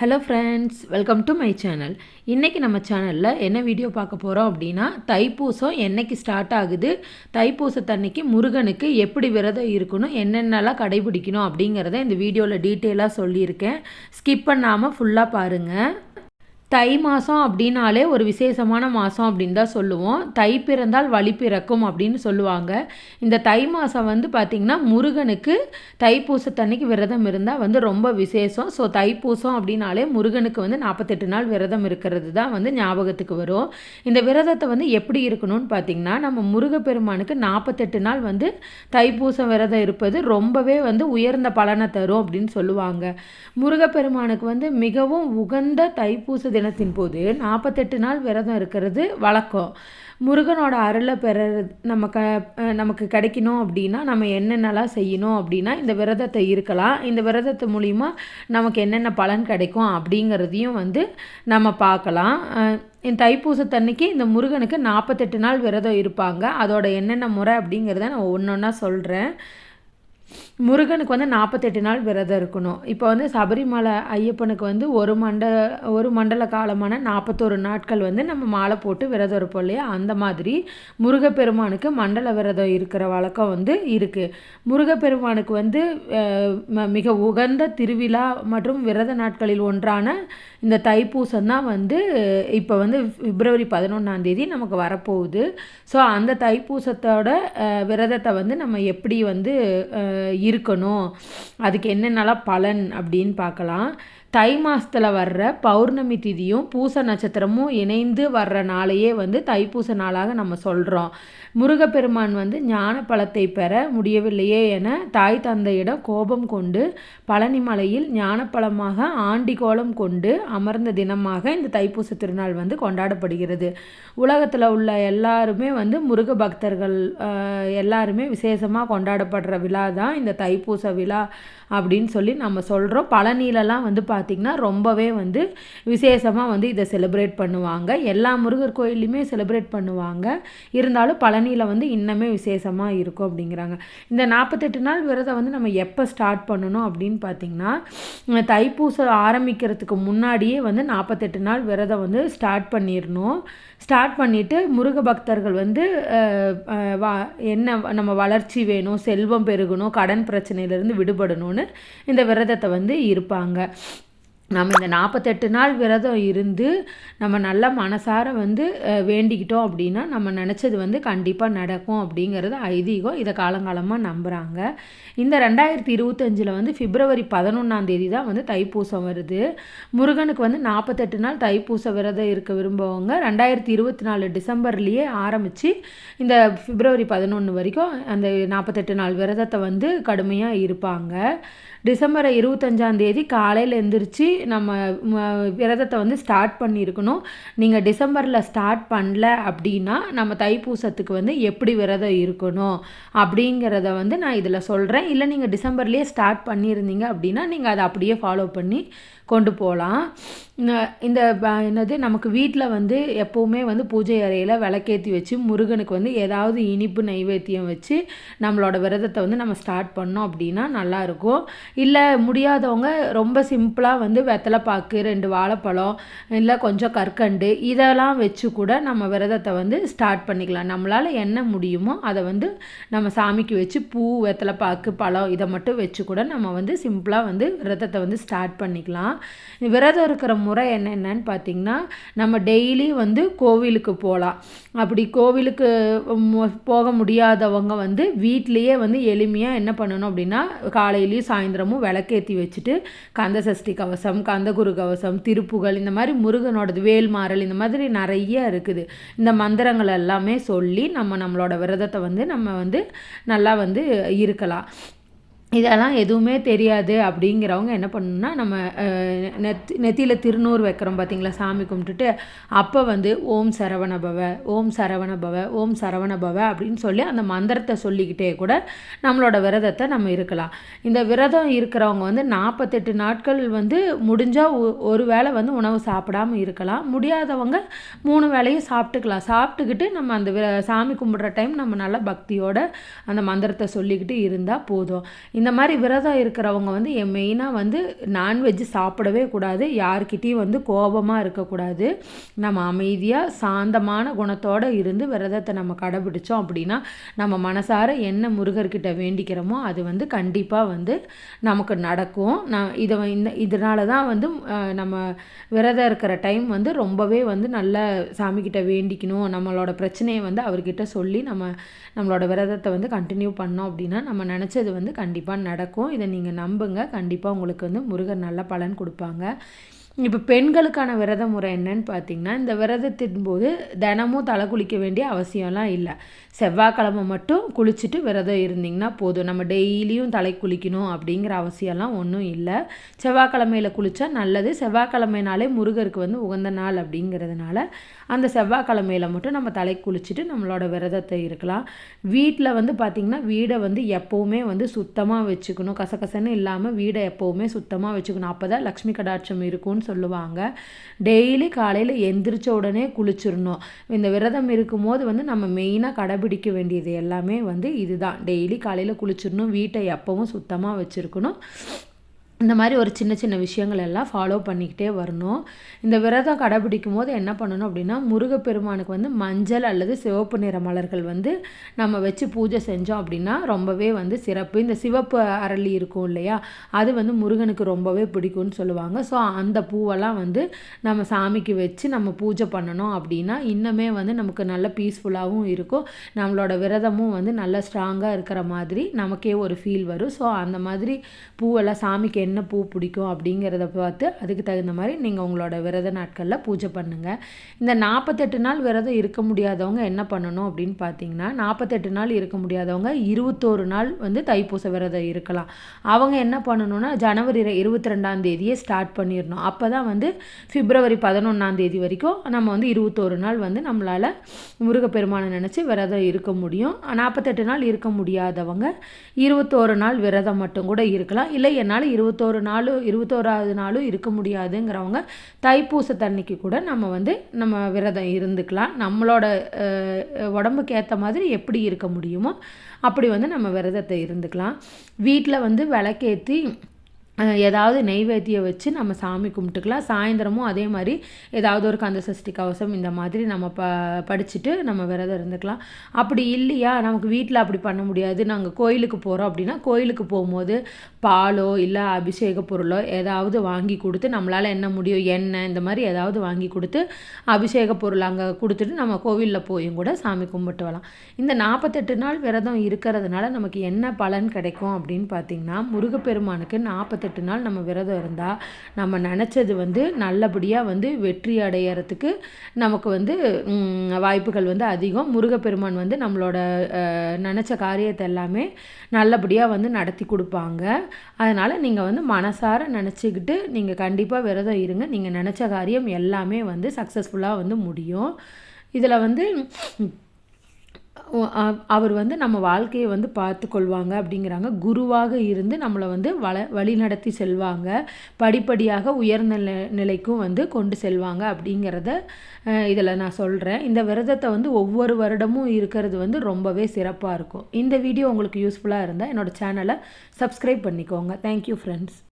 Hello friends welcome to my channel இன்றைக்கி நம்ம சேனலில் என்ன வீடியோ பார்க்க போகிறோம் அப்படின்னா தைப்பூசம் என்னைக்கு ஸ்டார்ட் ஆகுது? தைப்பூசத்தன்னைக்கு முருகனுக்கு எப்படி விரதம் இருக்கணும்? என்னென்னலாம் கடைபிடிக்கணும் அப்படிங்கிறத இந்த வீடியோவில் டீட்டெயிலாக சொல்லியிருக்கேன். ஸ்கிப் பண்ணாமல் ஃபுல்லாக பாருங்கள் தை மாதம் அப்படின்னாலே ஒரு விசேஷமான மாதம் அப்படின்னு தான் சொல்லுவோம். தை பிறந்தால் வழி பிறக்கும் அப்படின்னு சொல்லுவாங்க. இந்த தை மாதம் வந்து பார்த்திங்கன்னா முருகனுக்கு தைப்பூசத்தன்னைக்கு விரதம் இருந்தால் வந்து ரொம்ப விசேஷம். ஸோ தைப்பூசம் அப்படின்னாலே முருகனுக்கு வந்து நாற்பத்தெட்டு நாள் விரதம் இருக்கிறது தான் வந்து ஞாபகத்துக்கு வரும். இந்த விரதத்தை வந்து எப்படி இருக்கணும்னு பார்த்திங்கன்னா நம்ம முருகப்பெருமானுக்கு நாற்பத்தெட்டு நாள் வந்து தைப்பூசம் விரதம் இருப்பது ரொம்பவே வந்து உயர்ந்த பலனை தரும் அப்படின்னு சொல்லுவாங்க. முருகப்பெருமானுக்கு வந்து மிகவும் உகந்த தைப்பூச தினத்தின் போது நாற்பத்தெட்டு நாள் விரதம் இருக்கிறது வழக்கம். முருகனோட அருளை பெற நம்ம க நமக்கு கிடைக்கணும் அப்படின்னா நம்ம என்னென்னலாம் செய்யணும் அப்படின்னா இந்த விரதத்தை இருக்கலாம். இந்த விரதத்து மூலிமா நமக்கு என்னென்ன பலன் கிடைக்கும் அப்படிங்கிறதையும் வந்து நம்ம பார்க்கலாம். இந்த தைப்பூசத்தன்னைக்கு இந்த முருகனுக்கு நாற்பத்தெட்டு நாள் விரதம் இருப்பாங்க. அதோட என்னென்ன முறை அப்படிங்கிறத நான் ஒன்று ஒன்றா சொல்கிறேன் முருகனுக்கு வந்து நாற்பத்தெட்டு நாள் விரதம் இருக்கணும். இப்போ வந்து சபரிமலை ஐயப்பனுக்கு வந்து ஒரு மண்ட ஒரு மண்டல காலமான நாற்பத்தோரு நாட்கள் வந்து நம்ம மாலை போட்டு விரதம் இருப்போம் இல்லையா? அந்த மாதிரி முருகப்பெருமானுக்கு மண்டல விரதம் இருக்கிற வழக்கம் வந்து இருக்குது முருகப்பெருமானுக்கு வந்து மிக உகந்த திருவிழா மற்றும் விரத நாட்களில் ஒன்றான இந்த தைப்பூசம் தான் வந்து இப்போ வந்து பிப்ரவரி பதினொன்றாம் தேதி நமக்கு வரப்போகுது. ஸோ அந்த தைப்பூசத்தோட விரதத்தை வந்து நம்ம எப்படி வந்து இருக்கணும். அதுக்கு என்னென்னலாம் பலன் அப்படின்னு பார்க்கலாம். தை மாதத்தில் வர்ற பௌர்ணமி திதியும் பூச நட்சத்திரமும் இணைந்து வர்ற நாளையே வந்து தைப்பூச நாளாக நம்ம சொல்கிறோம் முருகப்பெருமான் வந்து ஞான பழத்தை பெற முடியவில்லையே என தாய் தந்தையிடம் கோபம் கொண்டு பழனிமலையில் ஞானப்பழமாக ஆண்டி கோலம் கொண்டு அமர்ந்த தினமாக இந்த தைப்பூச திருநாள் வந்து கொண்டாடப்படுகிறது. உலகத்தில் உள்ள எல்லாருமே வந்து முருக பக்தர்கள் எல்லாருமே விசேஷமாக கொண்டாடப்படுற விழா தான் இந்த தைப்பூச விழா அப்படின்னு சொல்லி நம்ம சொல்கிறோம் பழனியிலலாம் வந்து பார்த்திங்கன்னா ரொம்பவே வந்து விசேஷமாக வந்து இதை செலிப்ரேட் பண்ணுவாங்க. எல்லா முருகர் கோயிலையுமே செலிப்ரேட் பண்ணுவாங்க. இருந்தாலும் பழனியில் வந்து இன்னமே விசேஷமாக இருக்கும் அப்படிங்கிறாங்க. இந்த நாற்பத்தெட்டு நாள் விரதம் வந்து நம்ம எப்போ ஸ்டார்ட் பண்ணணும் அப்படின்னு பார்த்திங்கன்னா தைப்பூசம் ஆரம்பிக்கிறதுக்கு முன்னாடியே வந்து நாற்பத்தெட்டு நாள் விரதம் வந்து ஸ்டார்ட் பண்ணிடணும். ஸ்டார்ட் பண்ணிவிட்டு முருக பக்தர்கள் வந்து வா என்ன நம்ம வளர்ச்சி வேணும் செல்வம் பெருகணும் கடன் பிரச்சனையிலேருந்து விடுபடணும்னு இந்த விரதத்தை வந்து இருப்பாங்க. நம்ம இந்த நாற்பத்தெட்டு நாள் விரதம் இருந்து நம்ம நல்ல மனசார வந்து வேண்டிக்கிட்டோம் அப்படின்னா நம்ம நினச்சது வந்து கண்டிப்பாக நடக்கும் அப்படிங்கிறது ஐதீகம். இதை காலங்காலமாக நம்புகிறாங்க இந்த ரெண்டாயிரத்தி இருபத்தஞ்சில் வந்து பிப்ரவரி பதினொன்றாம் தேதி தான் வந்து தைப்பூசம் வருது. முருகனுக்கு வந்து நாற்பத்தெட்டு நாள் தைப்பூச விரதம் இருக்க விரும்புவங்க ரெண்டாயிரத்தி இருபத்தி நாலு டிசம்பர்லேயே ஆரம்பித்து இந்த பிப்ரவரி பதினொன்று வரைக்கும் அந்த நாற்பத்தெட்டு நாள் விரதத்தை வந்து கடுமையாக இருப்பாங்க. டிசம்பர் இருபத்தஞ்சாம் தேதி காலையில் எழுந்திரிச்சு நம்ம விரதத்தை வந்து ஸ்டார்ட் பண்ணியிருக்கணும். நீங்கள் டிசம்பரில் ஸ்டார்ட் பண்ணல அப்படின்னா நம்ம தைப்பூசத்துக்கு வந்து எப்படி விரதம் இருக்கணும் அப்படிங்கிறத வந்து நான் இதில் சொல்கிறேன் இல்லை நீங்கள் டிசம்பர்லேயே ஸ்டார்ட் பண்ணியிருந்தீங்க அப்படின்னா நீங்கள் அதை அப்படியே ஃபாலோ பண்ணி கொண்டு போகலாம். இந்த என்னது நமக்கு வீட்டில் வந்து எப்போவுமே வந்து பூஜை அறையில் விளக்கேற்றி வச்சு முருகனுக்கு வந்து ஏதாவது இனிப்பு நைவேத்தியம் வச்சு நம்மளோட விரதத்தை வந்து நம்ம ஸ்டார்ட் பண்ணோம் அப்படின்னா நல்லாயிருக்கும். இல்லை முடியாதவங்க ரொம்ப சிம்பிளாக வந்து வெத்தலைப்பாக்கு ரெண்டு வாழைப்பழம் இல்லை கொஞ்சம் கற்கண்டு இதெல்லாம் வச்சு கூட நம்ம விரதத்தை வந்து ஸ்டார்ட் பண்ணிக்கலாம். நம்மளால் என்ன முடியுமோ அதை வந்து நம்ம சாமிக்கு வச்சு பூ வெத்தலைப்பாக்கு பழம் இதை மட்டும் வச்சு கூட நம்ம வந்து சிம்பிளாக வந்து விரதத்தை வந்து ஸ்டார்ட் பண்ணிக்கலாம். விரதம் இருக்கிற முறை என்னென்னு பார்த்திங்கன்னா நம்ம டெய்லி வந்து கோவிலுக்கு போகலாம் அப்படி கோவிலுக்கு போக முடியாதவங்க வந்து வீட்லேயே வந்து எளிமையாக என்ன பண்ணணும் அப்படின்னா காலையிலையும் சாயந்தரமும் விளக்கேற்றி வச்சுட்டு கந்த சஷ்டி கவசம் கந்தகுரு கவசம் திருப்புகள் இந்த மாதிரி முருகனோடது வேல்மாறல் இந்த மாதிரி நிறைய இருக்குது. இந்த மந்திரங்கள் எல்லாமே சொல்லி நம்ம நம்மளோட விரதத்தை வந்து நம்ம வந்து நல்லா வந்து இருக்கலாம். இதெல்லாம் எதுவுமே தெரியாது அப்படிங்கிறவங்க என்ன பண்ணணும்னா நம்ம நெத் நெத்தியில் திருநூறு வைக்கிறோம் பார்த்தீங்களா சாமி கும்பிட்டுட்டு அப்போ வந்து ஓம் சரவண பவ ஓம் சரவண பவ ஓம் சரவண பவ அப்படின்னு சொல்லி அந்த மந்திரத்தை சொல்லிக்கிட்டே கூட நம்மளோட விரதத்தை நம்ம இருக்கலாம். இந்த விரதம் இருக்கிறவங்க வந்து நாற்பத்தெட்டு நாட்கள் வந்து முடிஞ்சால் ஒரு வேளை வந்து உணவு சாப்பிடாமல் இருக்கலாம். முடியாதவங்க மூணு வேளையும் சாப்பிட்டுக்கலாம். சாப்பிட்டுக்கிட்டு நம்ம அந்த சாமி கும்பிட்ற டைம் நம்ம நல்ல பக்தியோட அந்த மந்திரத்தை சொல்லிக்கிட்டு இருந்தால் போதும். இந்த மாதிரி விரதம் இருக்கிறவங்க வந்து என் மெயினாக வந்து நான்வெஜ் சாப்பிடவே கூடாது. யார்கிட்டேயும் வந்து கோபமாக இருக்கக்கூடாது. நம்ம அமைதியாக சாந்தமான குணத்தோடு இருந்து விரதத்தை நம்ம கடைபிடிச்சோம் அப்படின்னா நம்ம மனசார என்ன முருகர்கிட்ட வேண்டிக்கிறோமோ அது வந்து கண்டிப்பாக வந்து நமக்கு நடக்கும். நான் இதை இந்த இதனால தான் வந்து நம்ம விரதம் இருக்கிற டைம் வந்து ரொம்பவே வந்து நல்ல சாமிக்கிட்ட வேண்டிக்கணும். நம்மளோட பிரச்சனையை வந்து அவர்கிட்ட சொல்லி நம்ம நம்மளோட விரதத்தை வந்து கண்டினியூ பண்ணோம் அப்படின்னா நம்ம நினச்சது வந்து கண்டிப்பாக நடக்கும். இதை நீங்கள் நம்புங்க. கண்டிப்பாக உங்களுக்கு வந்து முருகர் நல்ல பலன் கொடுப்பாங்க. இப்போ பெண்களுக்கான விரத முறை என்னன்னு பார்த்தீங்கன்னா இந்த விரதத்தின் போது தினமும் தலை குளிக்க வேண்டிய அவசியம்லாம் இல்லை. செவ்வாய்க்கிழமை மட்டும் குளிச்சுட்டு விரதம் இருந்திங்கன்னா போதும். நம்ம டெய்லியும் தலை குளிக்கணும் அப்படிங்கிற அவசியம்லாம் ஒன்றும் இல்லை. செவ்வாய்க்கிழமையில் குளித்தா நல்லது. செவ்வாய்க்கிழமைனாலே முருகருக்கு வந்து உகந்த நாள் அப்படிங்கிறதுனால அந்த செவ்வாய்க்கிழமையில் மட்டும் நம்ம தலை குளிச்சுட்டு நம்மளோட விரதத்தை இருக்கலாம். வீட்டில் வந்து பார்த்திங்கன்னா வீடை வந்து எப்போவுமே வந்து சுத்தமாக வச்சுக்கணும். கசகசன்னு இல்லாமல் வீடை எப்போவுமே சுத்தமாக வச்சுக்கணும். அப்போ தான் லக்ஷ்மி கடாட்சம் இருக்கும்னு சொல்லுவாங்க. டெய்லி காலையில் எந்திரிச்ச உடனே குளிச்சிடணும். இந்த விரதம் இருக்கும்போது வந்து நம்ம மெயினாக கடைபிடிக்க வேண்டியது எல்லாமே வந்து இதுதான். டெய்லி காலையில் குளிச்சிடணும். வீட்டை எப்பவும் சுத்தமாக வச்சுருக்கணும். இந்த மாதிரி ஒரு சின்ன சின்ன விஷயங்கள் எல்லாம் ஃபாலோ பண்ணிக்கிட்டே வரணும். இந்த விரதம் கடைபிடிக்கும் போது என்ன பண்ணணும் அப்படின்னா முருகப்பெருமானுக்கு வந்து மஞ்சள் அல்லது சிவப்பு நிற மலர்கள் வந்து நம்ம வச்சு பூஜை செஞ்சோம் அப்படின்னா ரொம்பவே வந்து சிறப்பு. இந்த சிவப்பு அரளி இருக்கும் இல்லையா அது வந்து முருகனுக்கு ரொம்பவே பிடிக்கும்னு சொல்லுவாங்க. ஸோ அந்த பூவெல்லாம் வந்து நம்ம சாமிக்கு வச்சு நம்ம பூஜை பண்ணணும் அப்படின்னா இன்னுமே வந்து நமக்கு நல்ல பீஸ்ஃபுல்லாகவும் இருக்கும். நம்மளோட விரதமும் வந்து நல்ல ஸ்ட்ராங்காக இருக்கிற மாதிரி நமக்கே ஒரு ஃபீல் வரும். ஸோ அந்த மாதிரி பூவெல்லாம் சாமிக்கு என்ன பூ பிடிக்கும் அப்படிங்கிறத பார்த்து அதுக்கு தகுந்த மாதிரி நீங்கள் உங்களோட விரத நாட்களில் பூஜை பண்ணுங்கள் இந்த நாற்பத்தெட்டு நாள் விரதம் இருக்க முடியாதவங்க என்ன பண்ணணும் அப்படின்னு பார்த்தீங்கன்னா நாற்பத்தெட்டு நாள் இருக்க முடியாதவங்க இருபத்தோரு நாள் வந்து தைப்பூச விரதம் இருக்கலாம். அவங்க என்ன பண்ணணும்னா ஜனவரி இருபத்தி ரெண்டாம் தேதியே ஸ்டார்ட் பண்ணிடணும். அப்போ தான் வந்து பிப்ரவரி பதினொன்றாம் தேதி வரைக்கும் நம்ம வந்து இருபத்தோரு நாள் வந்து நம்மளால் முருகப்பெருமானை நினச்சி விரதம் இருக்க முடியும். நாற்பத்தெட்டு நாள் இருக்க முடியாதவங்க இருபத்தோரு நாள் விரதம் மட்டும் கூட இருக்கலாம். இல்லை என்னால் இருபத்தி இருபத்தோரு நாளும் இருபத்தோராவது நாளும் இருக்க முடியாதுங்கிறவங்க தைப்பூசத்தன்னைக்கு கூட நம்ம வந்து நம்ம விரதம் இருந்துக்கலாம். நம்மளோட உடம்புக்கு ஏற்ற மாதிரி எப்படி இருக்க முடியுமோ அப்படி வந்து நம்ம விரதத்தை இருந்துக்கலாம். வீட்டில் வந்து விளக்கேற்றி ஏதாவது நெய்வேத்தியம் வச்சு நம்ம சாமி கும்பிட்டுக்கலாம். சாயந்தரமும் அதே மாதிரி ஏதாவது ஒரு கந்த சஷ்டி கவசம் இந்த மாதிரி நம்ம ப படிச்சுட்டு நம்ம விரதம் இருந்துக்கலாம். அப்படி இல்லையா? நமக்கு வீட்டில் அப்படி பண்ண முடியாது. நாங்கள் கோயிலுக்கு போகிறோம் அப்படின்னா கோயிலுக்கு போகும்போது பாலோ இல்லை அபிஷேக பொருளோ ஏதாவது வாங்கி கொடுத்து நம்மளால் என்ன முடியும் எண்ணெய் இந்த மாதிரி ஏதாவது வாங்கி கொடுத்து அபிஷேக பொருள் அங்கே கொடுத்துட்டு நம்ம கோவிலில் போயும் கூட சாமி கும்பிட்டு வரலாம். இந்த நாற்பத்தெட்டு நாள் விரதம் இருக்கிறதுனால நமக்கு என்ன பலன் கிடைக்கும் அப்படின்னு பார்த்தீங்கன்னா முருகப்பெருமானுக்கு நாற்பத்தெட்டு நாற்பத்தெட்டு நாள் நம்ம விரதம் இருந்தால் நம்ம நினச்சது வந்து நல்லபடியாக வந்து வெற்றி அடையிறதுக்கு நமக்கு வந்து வாய்ப்புகள் வந்து அதிகம். முருகப்பெருமான் வந்து நம்மளோட நினச்ச காரியத்தை எல்லாமே நல்லபடியாக வந்து நடத்தி கொடுப்பாங்க. அதனால் நீங்கள் வந்து மனசார நினச்சிக்கிட்டு நீங்கள் கண்டிப்பாக விரதம் இருங்க. நீங்கள் நினச்ச காரியம் எல்லாமே வந்து சக்ஸஸ்ஃபுல்லாக வந்து முடியும். இதில் வந்து அவர் வந்து நம்ம வாழ்க்கையை வந்து பார்த்து கொள்வாங்க அப்படிங்கிறாங்க. குருவாக இருந்து நம்மளை வந்து வள வழி நடத்தி செல்வாங்க. படிப்படியாக உயர்ந்த நிலைக்கும் வந்து கொண்டு செல்வாங்க அப்படிங்கிறத இதில் நான் சொல்கிறேன் இந்த விரதத்தை வந்து ஒவ்வொரு வருடமும் இருக்கிறது வந்து ரொம்பவே சிறப்பாக இருக்கும். இந்த வீடியோ உங்களுக்கு யூஸ்ஃபுல்லாக இருந்தால் என்னோடய சேனலை சப்ஸ்கிரைப் பண்ணிக்கோங்க. Thank you friends